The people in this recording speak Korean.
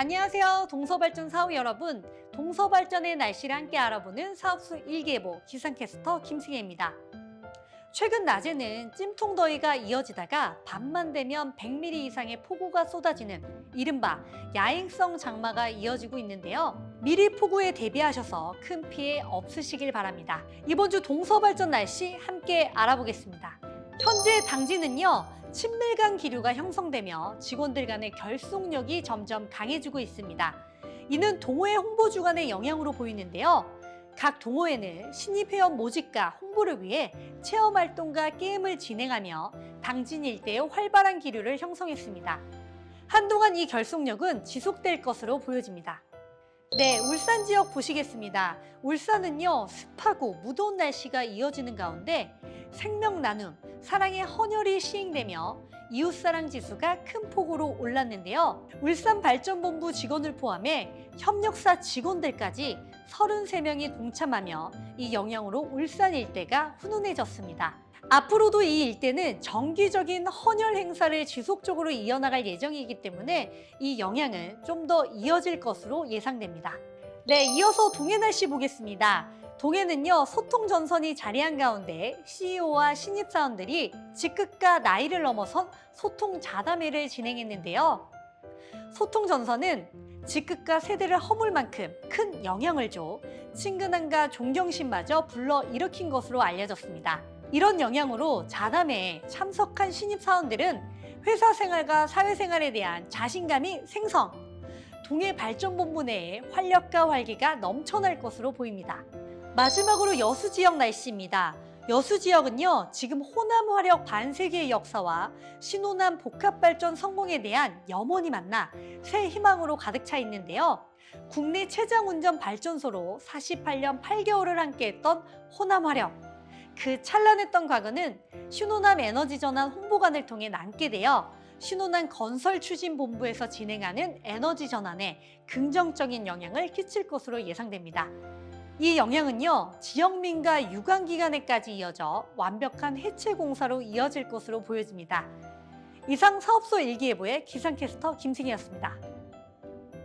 안녕하세요. 동서발전 사업 여러분. 동서발전의 날씨를 함께 알아보는 사업수 일기예보 기상캐스터 김승혜입니다. 최근 낮에는 찜통 더위가 이어지다가 밤만 되면 100mm 이상의 폭우가 쏟아지는 이른바 야행성 장마가 이어지고 있는데요. 미리 폭우에 대비하셔서 큰 피해 없으시길 바랍니다. 이번 주 동서발전 날씨 함께 알아보겠습니다. 현재 당지는요, 친밀강 기류가 형성되며 직원들 간의 결속력이 점점 강해지고 있습니다. 이는 동호회 홍보 주간의 영향으로 보이는데요. 각 동호회는 신입 회원 모집과 홍보를 위해 체험 활동과 게임을 진행하며 당진 일대의 활발한 기류를 형성했습니다. 한동안 이 결속력은 지속될 것으로 보여집니다. 네, 울산 지역 보시겠습니다. 울산은요, 습하고 무더운 날씨가 이어지는 가운데 생명 나눔, 사랑의 헌혈이 시행되며 이웃사랑 지수가 큰 폭으로 올랐는데요. 울산 발전본부 직원을 포함해 협력사 직원들까지 33명이 동참하며 이 영향으로 울산 일대가 훈훈해졌습니다. 앞으로도 이 일대는 정기적인 헌혈 행사를 지속적으로 이어나갈 예정이기 때문에 이 영향은 좀 더 이어질 것으로 예상됩니다. 네, 이어서 동해 날씨 보겠습니다. 동해는요, 소통 전선이 자리한 가운데 CEO와 신입 사원들이 직급과 나이를 넘어선 소통 자담회를 진행했는데요. 소통 전선은 직급과 세대를 허물 만큼 큰 영향을 줘 친근함과 존경심마저 불러 일으킨 것으로 알려졌습니다. 이런 영향으로 자담회에 참석한 신입 사원들은 회사 생활과 사회 생활에 대한 자신감이 생성, 동해 발전본부 내에 활력과 활기가 넘쳐날 것으로 보입니다. 마지막으로 여수 지역 날씨입니다. 여수 지역은요, 지금 호남 화력 반세기의 역사와 신호남 복합발전 성공에 대한 염원이 만나 새 희망으로 가득 차 있는데요. 국내 최장 운전 발전소로 48년 8개월을 함께했던 호남 화력. 그 찬란했던 과거는 신호남 에너지 전환 홍보관을 통해 남게 되어 신호남 건설 추진 본부에서 진행하는 에너지 전환에 긍정적인 영향을 끼칠 것으로 예상됩니다. 이 영향은요, 지역민과 유관기관에까지 이어져 완벽한 해체 공사로 이어질 것으로 보여집니다. 이상 사업소 일기예보의 기상캐스터 김승희였습니다.